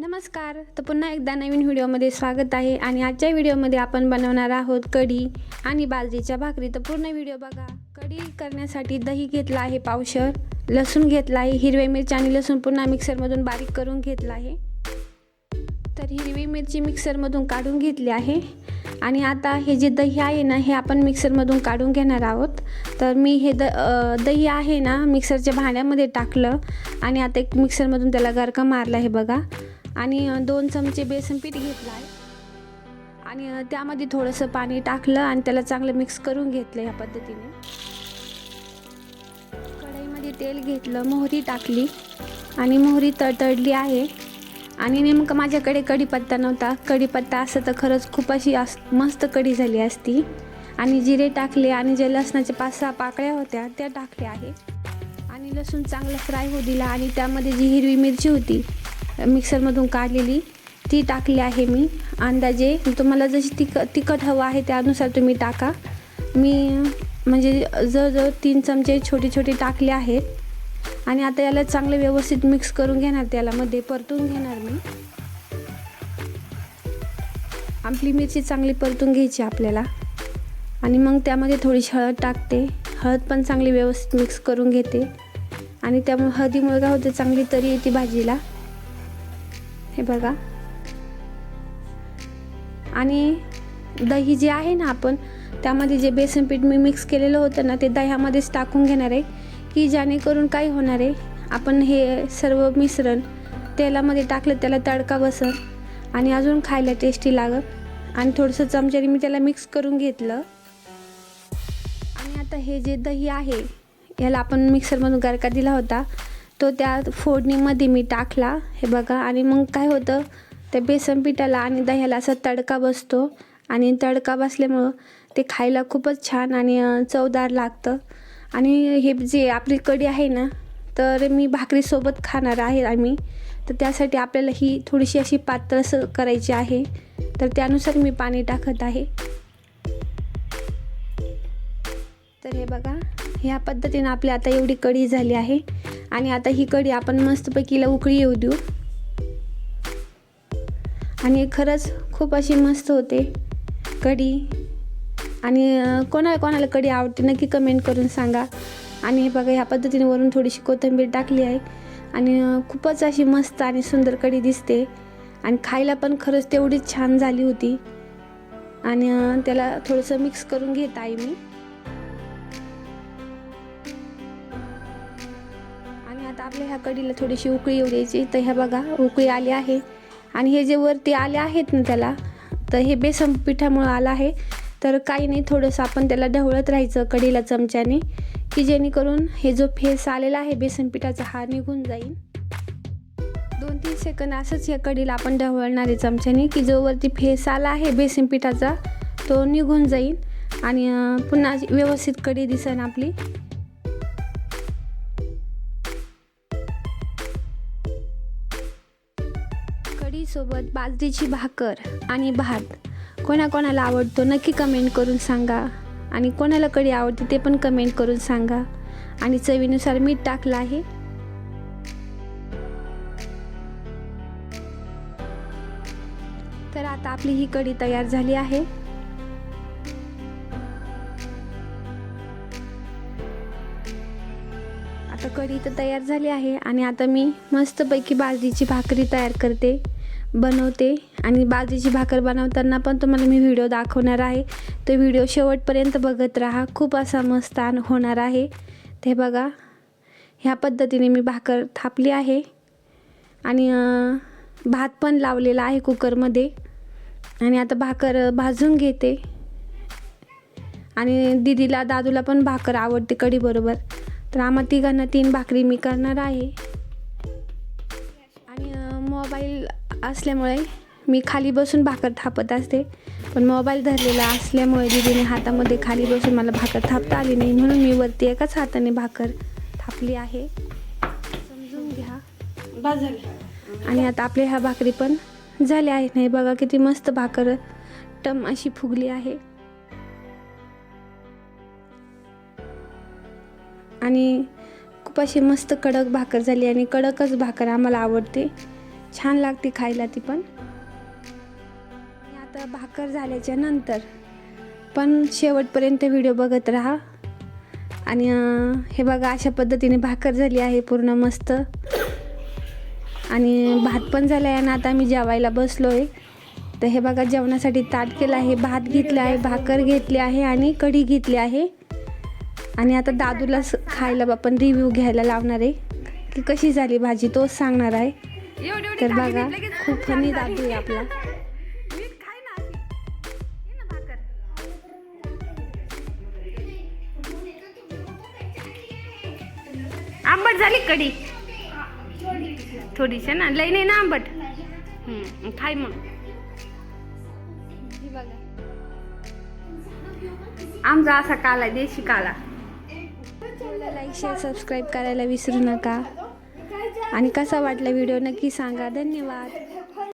नमस्कार. तर पुन्हा एकदा नवीन व्हिडिओमध्ये स्वागत आहे आणि आजच्या व्हिडिओमध्ये आपण बनवणार आहोत कढी आणि बाजरीच्या भाकरी. तर पूर्ण व्हिडिओ बघा. कढी करण्यासाठी दही घेतला आहे पावशर लसूण घेतला आहे हिरवे मिरची आणि लसूण पुन्हा मिक्सरमधून बारीक करून घेतला आहे. तर हिरवी मिरची मिक्सरमधून काढून घेतली आहे. आणि आता हे जे दही आहे ना हे आपण मिक्सरमधून काढून घेणार आहोत. तर मी हे द दही आहे ना मिक्सरच्या भांड्यामध्ये टाकलं. आणि आता एक मिक्सरमधून त्याला गरका मारला हे बघा. आणि दोन चमचे बेसन पीठ घेतलं आहे. आणि त्यामध्ये थोडंसं पाणी टाकलं आणि त्याला चांगलं मिक्स करून घेतलं ह्या पद्धतीने. कढईमध्ये तेल घेतलं मोहरी टाकली आणि मोहरी तडतडली आहे. आणि नेमकं माझ्याकडे कढीपत्ता नव्हता. कढीपत्ता असं तर खरंच खूप अशी आस मस्त कढी झाली असती. आणि जिरे टाकले आणि जे लसणाच्या पाच सहा पाकळ्या होत्या त्या टाकल्या आहे. आणि लसूण चांगलं फ्राय होऊ दिला आणि त्यामध्ये जी हिरवी मिरची होती मिक्सरमधून काढलेली ती टाकली आहे मी. अंदाजे तुम्हाला जशी तिक तिखट हवं आहे त्यानुसार तुम्ही टाका. मी म्हणजे जवळजवळ तीन चमचे छोटे छोटे टाकले आहेत. आणि आता याला चांगलं व्यवस्थित मिक्स करून घेणार त्याला मध्ये परतून घेणार मी. आपली मिरची चांगली परतून घ्यायची आपल्याला. आणि मग त्यामध्ये थोडीशी हळद टाकते. हळद पण चांगली व्यवस्थित मिक्स करून घेते. आणि त्यामुळे हळदीमुळे काय होते चांगली तरी येते भाजीला. हे बघा. आणि दही जे आहे ना आपण त्यामध्ये जे बेसन पीठ मी मिक्स केलेलं होतं ना ते दह्यामध्येच टाकून घेणार आहे की जेणेकरून काय होणार आहे आपण हे सर्व मिश्रण तेलामध्ये टाकलं त्याला तडका बसन आणि अजून खायला टेस्टी लागत आणि थोडंसं चमच्याने मी त्याला मिक्स करून घेतलं. आणि आता हे जे दही आहे याला आपण मिक्सरमधून गरका दिला होता. तो त्या फोडणीमध्ये मी टाकला. हे बघा आणि मग काय होतं त्या बेसन पिठाला आणि दह्याला असा तडका बसतो. आणि तडका बसल्यामुळं ते खायला खूपच छान आणि चवदार लागतं. आणि हे जे आपली कढी आहे ना तर मी भाकरीसोबत खाणार आहे आम्ही. तर त्यासाठी आपल्याला ही थोडीशी अशी पातळसर करायची आहे. तर त्यानुसार मी पाणी टाकत आहे. तर हे बघा ह्या पद्धतीनं आपली आता एवढी कढी झाली आहे. आणि आता ही कढी आपण मस्तपैकीला उकळी येऊ देऊ. आणि खरंच खूप अशी मस्त होते कढी. आणि कोणाला कोणाला कढी आवडते नक्की कमेंट करून सांगा. आणि हे बघा ह्या पद्धतीने वरून थोडीशी कोथिंबीर टाकली आहे. आणि खूपच अशी मस्त आणि सुंदर कढी दिसते. आणि खायला पण खरंच तेवढीच छान झाली होती. आणि त्याला थोडंसं मिक्स करून घेत आहे मी. आपल्या ह्या कडीला थोडीशी उकळी येऊ द्यायची. तर ह्या बघा उकळी आली आहे. आणि हे जे वरती आले आहेत ना त्याला तर हे बेसन पिठामुळं आलं आहे. तर काही नाही थोडंसं आपण त्याला ढवळत राहायचं कडीला चमच्याने की जेणेकरून हे जो फेस आलेला आहे बेसन पिठाचा हा निघून जाईल. दोन तीन सेकंद असंच या कडीला आपण ढवळणार आहे चमच्याने की जो वरती फेस आला आहे बेसन पिठाचा तो निघून जाईल. आणि पुन्हा व्यवस्थित कढी दिसेल आपली. सोबत बाजरीची भाकर आणि भात. कोणाकोणाला आवडतो नक्की कमेंट करून सांगा. आणि कोणाला कढी आवडते ते पण कमेंट करून सांगा. आणि चवीनुसार मीठ टाकलं आहे. तर आता आपली ही कढी तयार झाली आहे. आता कढी तर तयार झाली आहे. आणि आता मी मस्तपैकी बाजरीची भाकरी तयार करते. बनवते आणि बाजरीची भाकर बनवताना पण तुम्हाला मी व्हिडिओ दाखवणार आहे. तो व्हिडिओ शेवटपर्यंत बघत राहा. खूप असा मस्त होणार आहे. ते बघा ह्या पद्धतीने मी भाकर थापली आहे. आणि भात पण लावलेला आहे कुकरमध्ये. आणि आता भाकर भाजून घेते. आणि दीदीला दादूला पण भाकर आवडते कढीबरोबर. तर आम्हा तिघांना तीन भाकरी मी करणार आहे. आणि मोबाईल असल्यामुळे मी खाली बसून भाकर थापत असते. पण मोबाईल धरलेला असल्यामुळे दीदीने हातामध्ये खाली बसून मला भाकर थापता आली नाही. म्हणून मी वरती एकाच हाताने भाकर थापली आहे. समजून घ्या. बाद आणि आता आपल्या ह्या भाकरी पण झाल्या आहेत. नाही बघा किती मस्त भाकर टम अशी फुगली आहे. आणि खूप अशी मस्त कडक भाकर झाली आणि कडकच भाकर आम्हाला आवडते. छान लागते खायला ती पण. आणि आता भाकर झाल्याच्यानंतर पण शेवटपर्यंत व्हिडिओ बघत राहा. आणि हे बघा अशा पद्धतीने भाकर झाली आहे पूर्ण मस्त. आणि भात पण झाला आहे आणि आता मी जेवायला बसलो आहे तर हे बघा जेवणासाठी ताट केलं आहे भात घेतला आहे भाकर घेतली आहे आणि कढी घेतली आहे. आणि आता दादूला स- खायला आपण रिव्ह्यू घ्यायला लावणार आहे. की कशी झाली भाजी तोच सांगणार आहे. तर बघा खूप फनी दादू आहे आपला. आंबट झाली कढी? थोडीशी ना लई नाही ना आंबट? हम्म, खाय मग. आमचा असा काला देशी काला. लाईक शेअर सबस्क्राईब करायला विसरू नका. आणि कसा वाटला व्हिडिओ नक्की सांगा. धन्यवाद.